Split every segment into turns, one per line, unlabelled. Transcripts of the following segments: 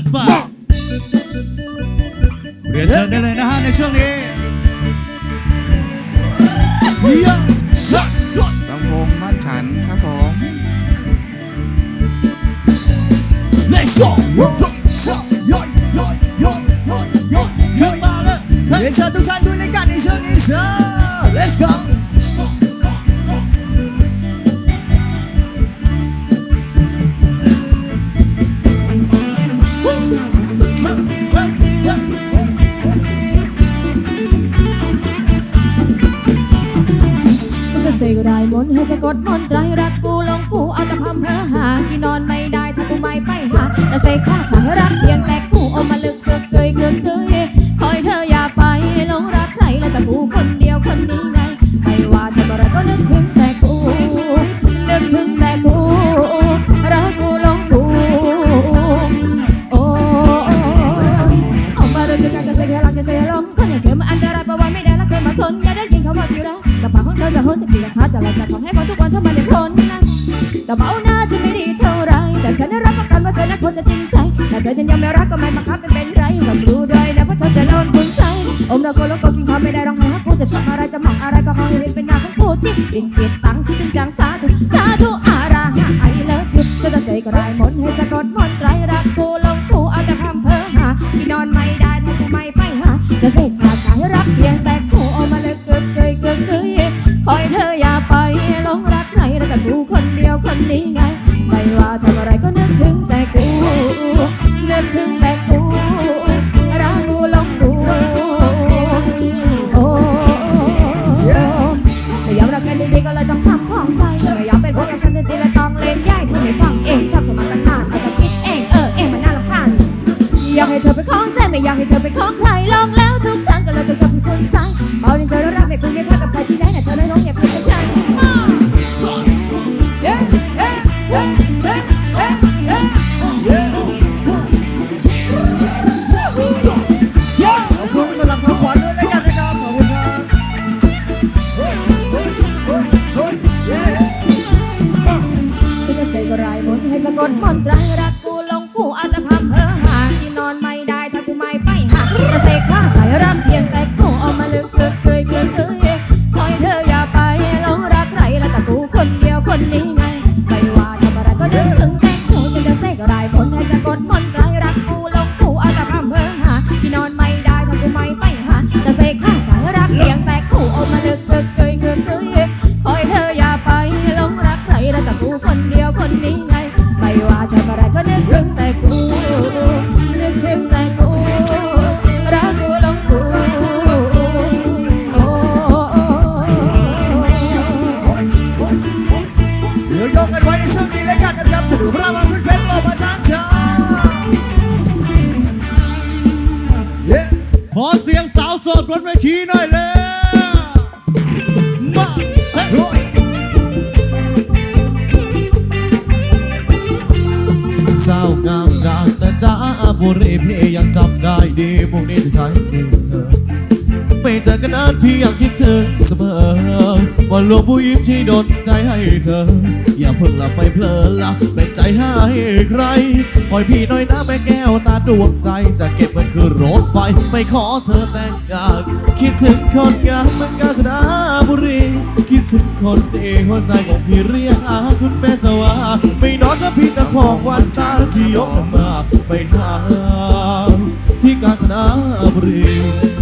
ดไปเรียนเชิญได้เลยนะฮะในช่วงนี้เฮียสัก
ลำวงบ้านฉันครับผม
Let's go ย่อยย่อยย่อยย่อยย่อยขึ้นมาเลย
เรียนเชิญทุกท่านด้วยในการในช่วงนี้เซอ Let's go
เสกรายมนให้สะกดมนตรายรักกูลงกูเอาแต่พำเพ้อหาที่นอนไม่ได้ถ้ากูไม่ไปหาแต่เสกข้าชายรักเพียงแต่กูเอามาลึกเกือกเกยเกือกเกยคอยเธออย่าไปหลงรักใครแล้วแต่กูคนเดียวคนนี้ไง ไม่ว่าทำอะไรก็นึกถึงแต่กูนึกถึงแต่กูรักกูหลงกูโอ้เอามาเรื่องการจะเสียรักจะเสียลมคนอย่างเธอมันอันตรายประวันไม่ได้รักเธอมาสนอย่าได้ หดจะกี่ราคาจะหลอกจะทำให้คนทุกวันเธอมันได้พ้นนะแต่เบาหน้าจะไม่ดีเท่าไร แต่ฉันได้รับประกันว่าฉันนั้นคนจะจริงใจ แต่เธอยังยังไม่รักก็ไม่บังคับเป็นเป็นไรกับรู้ด้วยนะเพราะเธอจะโดนคุณใส่อมเราคนแล้วก็กินข้าวไม่ได้ร้องไห้ฮักกูจะชอบอะไรจะมองอะไรก็ขอให้เห็นเป็นหน้าของกูที่ดินจิตตังคิดถึงจังสาธุสาธุอาราหะไอเลิฟยูก็จะเสกรายมนต์ให้สะกดมนต์ไตรรักกูลงกูเอาแต่พร่ำเพ้อหาที่นอนไม่ได้ถ้ากูไม่ไปหาจะเสก บุรีพี่ยังจำได้ดีพวกนี้จะ
ใช้
จริงเธอ ไม่เจอกันนานพี่ยังคิดถึงเสมอ วันลวงผู้ยิ้มที่โดนใจให้เธอ อย่าเพิ่งหลับไปเพลินละเป็นใจให้ใคร คอยพี่น่อยนะแม่แก้วตาดวงใจ จะเก็บมันคือรถไฟ ไม่ขอเธอแต่งงานคิดถึงคนงามเมืองกาญจนบุรีคิดถึงคนดีหัวใจของพี่เรียกหาคุณแม่จะว่าไม่นอนจะพี่จะขอควันตาที่ยกขึ้นมาไปหาที่กาญจนบุรี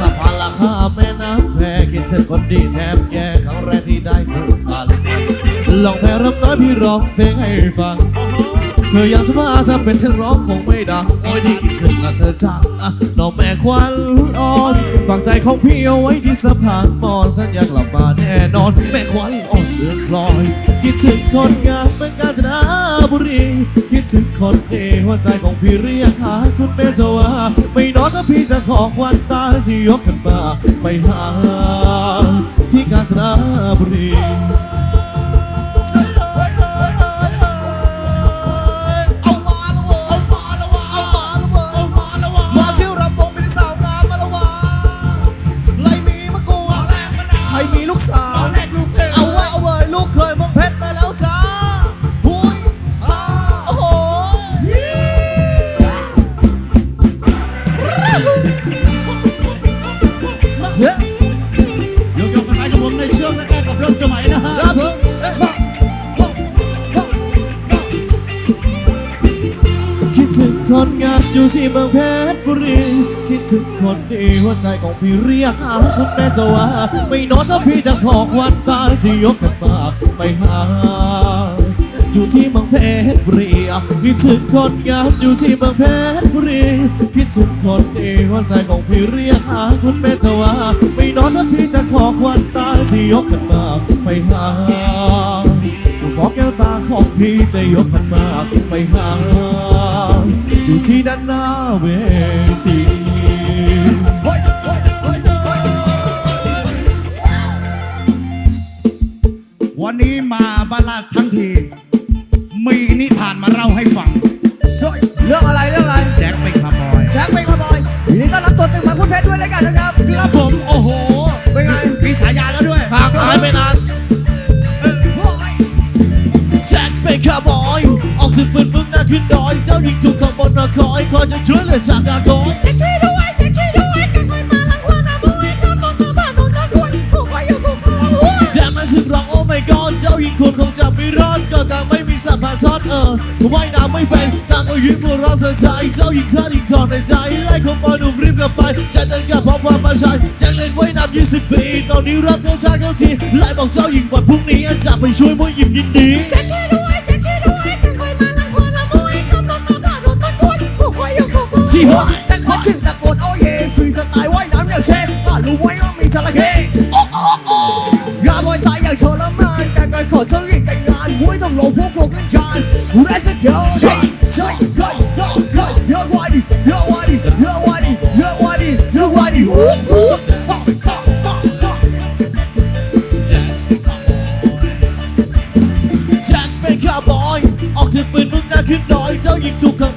สะพานราคาแม่น้ำแพคิดถึงคนดีแทบแย่ครั้งแรกที่ได้เจอกันลองแพ้รับน้อยพี่ร้องเพลงให้ฟัง เธอยังจะมาถ้าเป็นเธอร้องคงไม่ดังโอ้ยที่คิดถึงละเธอจังอะน้องแม่ควันอ่อน ฝังใจของพี่เอาไว้ที่สะพานมอนสัญญากลับมาแน่นอนแม่ควันอ่อน เมืองลอย คิดถึงคนงามเมืองกาญจนบุรี คิดถึงคนเอหัวใจของพี่เรียกหาคุณแม่จะว่าไม่นอนจะพี่จะขอควันตาที่ยกขึ้นมาไปหา ที่กาญจนบุรี
อยู่ที่เมืองเพชร
บุรี คิดถึงคนดีหัวใจของพี่เรียกหาคุณแม่จะว่า ไม่นอนถ้าพี่จะขอควันตาที่ยกขึ้นมาไปหา อยู่ที่เมืองเพชรบุรีคิดถึงคนงามอยู่ที่เมืองเพชรบุรี คิดถึงคนดีหัวใจของพี่เรียกหาคุณแม่จะว่า ไม่นอนถ้าพี่จะขอควันตาที่ยกขึ้นมาไปหาสู่ขอแก้วตาของพี่จะยกขันมากไปหา อยู่ที่ด้านหน้าเวที
เฮ้ยเฮ้ยเฮ้ยเฮ้ยวันนี้มาบ้านลาดทั้งที มีนิทานมาเล่าให้ฟัง
เรื่องอะไรเรื่องอะไร
แจ็คเป็นคาร์บอย
แจ็คเป็นขบอยยินดีต้อนรับตัวตึงมาคุณเพชรด้วยแล้วกันนะครับ
ครับผมโอ้โห
เป็นไง
มีฉายาแล้วด้วย
ห่างหายไปนานแจ็คเป็นคาร์บอยออกสืบปืน มึงหน้อยเจ้าหญิงถูกขบวนมาคอยคอยจะช่วยเหลือจากอากร
แจ็คช่วยด้วยแจ็คช่วยด้วยกันคอยมาลังควานาบุยข้ามตัวตัวบ้านตัวต้นกล้วยผู้คอยอยู่ผู้คอยหัว
แจ็คมันสึกร้องโอ้ไม่กอดเจ้าหญิงควรคงจะไม่รอดก็กางไม่มีสัตว์ผ่านซอดเออกูว่ายน้ำไม่เป็นกางก็ยืนหัวเร้อสียใจเจ้าหญิงเธอหญิงจอดในใจไล่คนปอหนุ่มรีบกลับไปจะเดินกับพร้อมความประชัยจ็คเล่นไว่ายน้ำยี่สิบปี ตอนนี้รับเข้าชาเข้าทีไล่บอกเจ้าหญิงวันพรุ่งนี้อาจจะไปช่วยมวยหยิบยินดี
จ็คช่วยช่วยด้วย
ที่หัว
แจ็คพอชื่อตะโกนโอ้เยฟรีสไตล์ว่ายน้ำอย่างเชฟถ้ารู้ไว้ว่ามีจระเข้งามหัวใจอย่างทรมานแต่การขอเธออีกแต่งงานหุ้ยต้องลงพวกกูขึ้นคานกูได้สักเดียว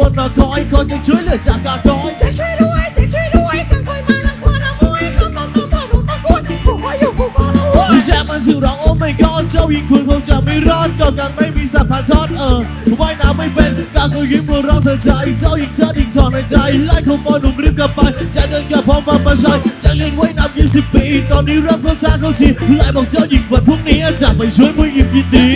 หญิงถูกข้างบนมาคอยคอยจะช่วยเหลือจากอากร
แจ็คช่วยด้วยแจ็คช่วยด้วยกันคอยมาลังควานาบุยข้ามตัวตัวบ้านตัวต้นกล้วยผู้คอยอยู่ผู้คอยหัว
แจ็คมันสื่อร้องโอ้ไม่กอดเจ้าหญิงคุณคงจะไม่รอดก็กังไม่มีสัตว์ผ่านทอดเออว่ายน้ำไม่เป็นกางก็ยิ้มหัวเร้อนเสียใจเจ้าหญิงเธอหญิงจอดในใจไล่คนปอหนุ่มรีบกลับไปจะเดินกลับพร้อมความประชัยจะเล่นว่ายน้ำยี่สิบปีตอนนี้รับเข้าชาเข้าทีไล่บอกเจ้าหญิงวันพรุ่งนี้อาจจะไปช่วยมวยหยิบยินดี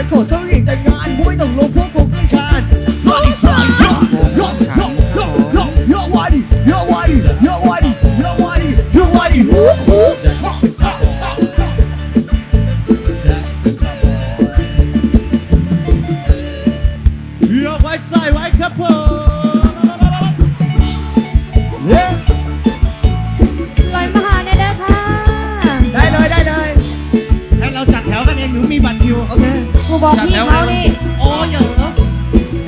มาน กู
บ
อ
ก
พี่เขานี่
โอ้ยเหรอ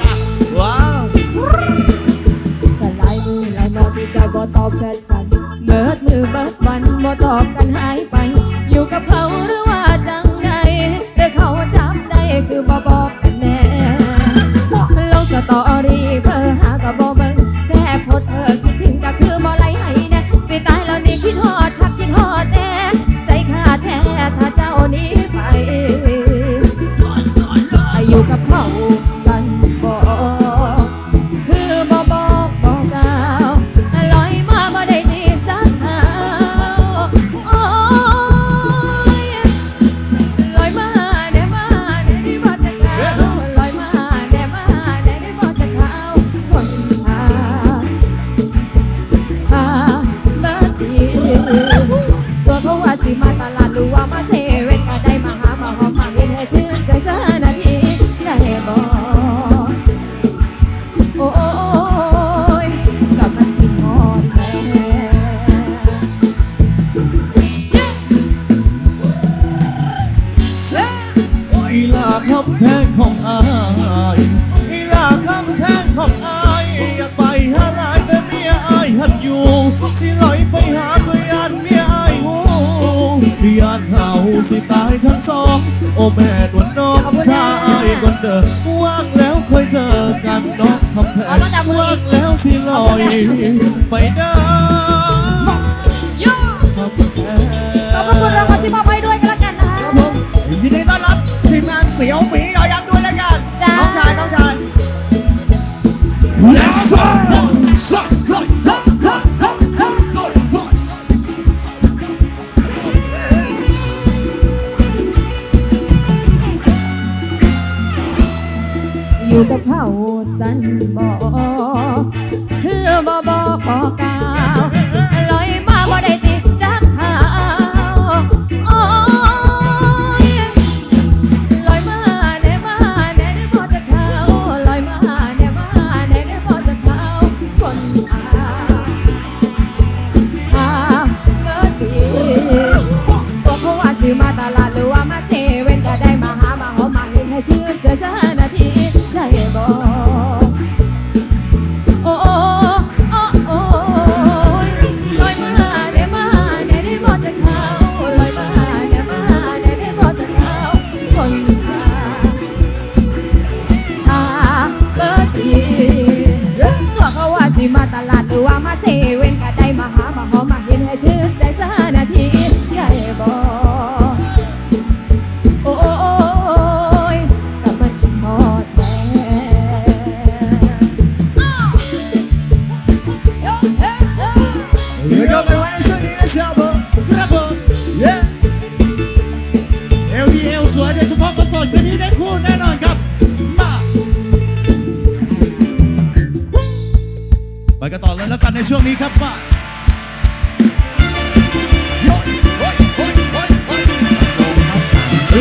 จ้า
ว้าว
แต่ลายมือลายนอที่เจ้าบ่ตอบแชทกันเบิดมือเบิดวันบ่ตอบกันหายไป อยู่กับเขาหรือว่าจังใดหรือเขาจับได้คือบ่บอกกันแน่ลงสตอรี่ สองโอ้แม่นวลน้อ
งถ้าอายก่อนเด้อว่างแล้วค่อยเจอกันน้องคำแพง
เอาต้องจับมือ
ว่า
อี
ง
ก
แล้วสิลอยไปเด้อ
โย่
คำแพง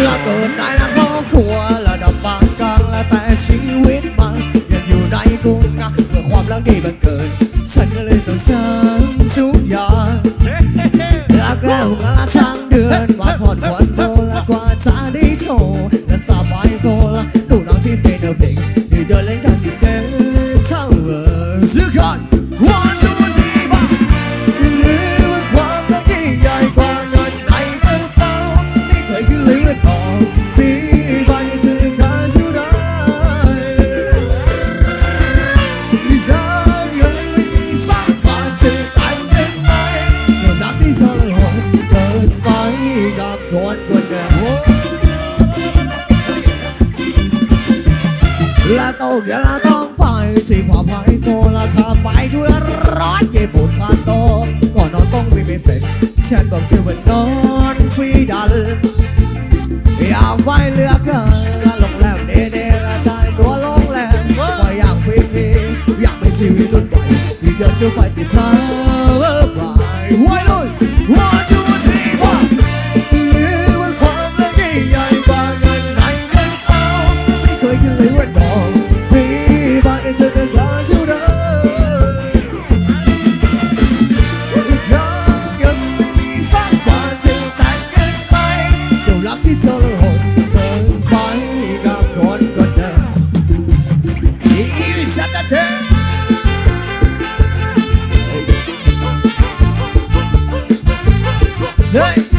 ละ
เกินได้
ละครอบครัวระดับบางกลางและแต่ชีวิตมันยังอยู่ในกรุงนะเพื่อความรักดีบังเกิดฉันก็เลยต้องสร้างทุกอย่างรักแล้วกระช่างเดือนมาผ่อนวันโบละกว่าจะได้โชว์และสบา เดี๋ยวไฟจะพาไปไวเลย one two three one หรือว่ความรักองใหญ่กว่างินไหนเงินทองไม่เคยคิดเลยว่าดอกมีบานในเธอเป็นกลางเท่าอีกทั้งยัไม่มีสักบาทที่แต่กันไปเดี๋ยวรักที่เธอละหดเกิไปกับคนคน
เดิมอีสัตว์เธอ Hey!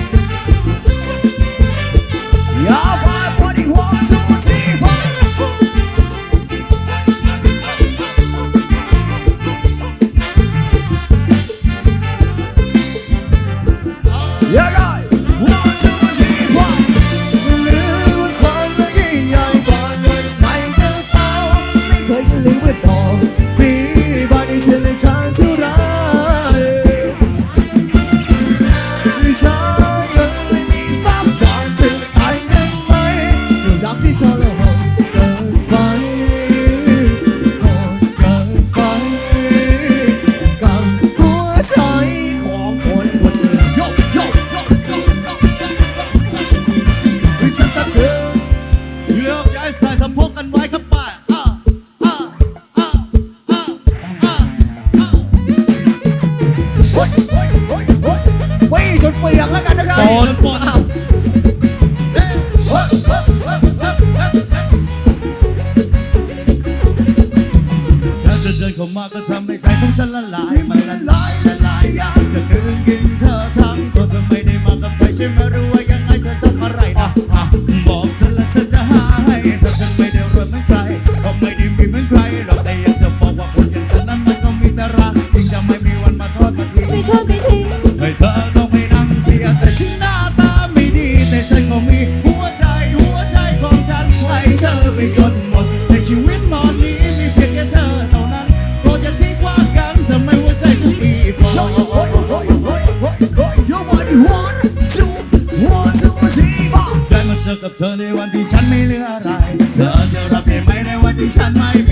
Porra! เธอไปจนหมด แต่
ชี
วิตตอนนี้มีเพียงแค่เธอเท่านั้นโปรดอย่าทิ้งว่ากันทำไมหัวใจฉันมีพอได้มาเจอกับเธอในวันที่ฉันไม่เหลืออะไร เธอจะรับได้ไหมในวันที่ฉันไม่มี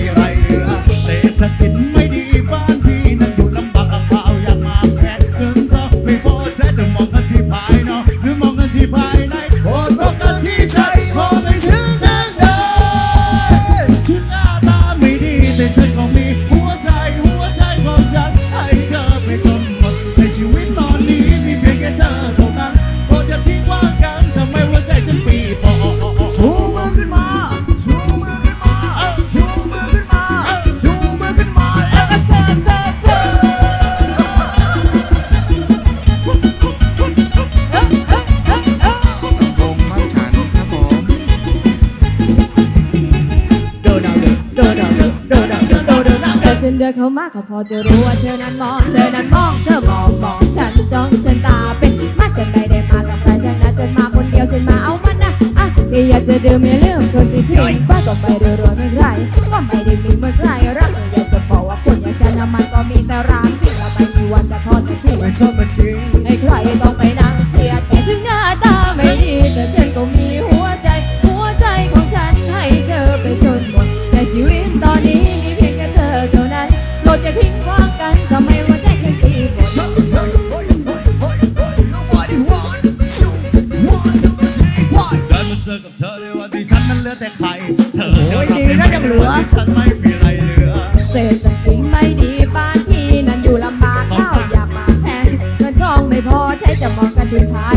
เข้ามาก็พอจะ
รู้ว่าเธอนั้นมอง เธอนั้นมองเธอมองมองฉันจ้องฉันตาเป็นมาฉันไม่ได้มากับใครฉันนะฉันมาคนเดียวฉันมาเอามันนะอะพี่อยากจะดื่มอย่าลืมคนที่ทิ้งไปก็ไปรัว ฉันไม่มีไรเหลือ เศรษฐกิจไม่ดีบ้านพี่นั้นอยู่ลำบากข้าวอยา
กมา
แพงเงินช่องไม่พอใช้จะมองกันทินทา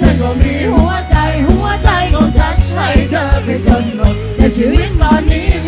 ฉันก็มีหัวใจหัวใจของฉันให้เธอไปจนหมดแต่ชีวิตตอนนี้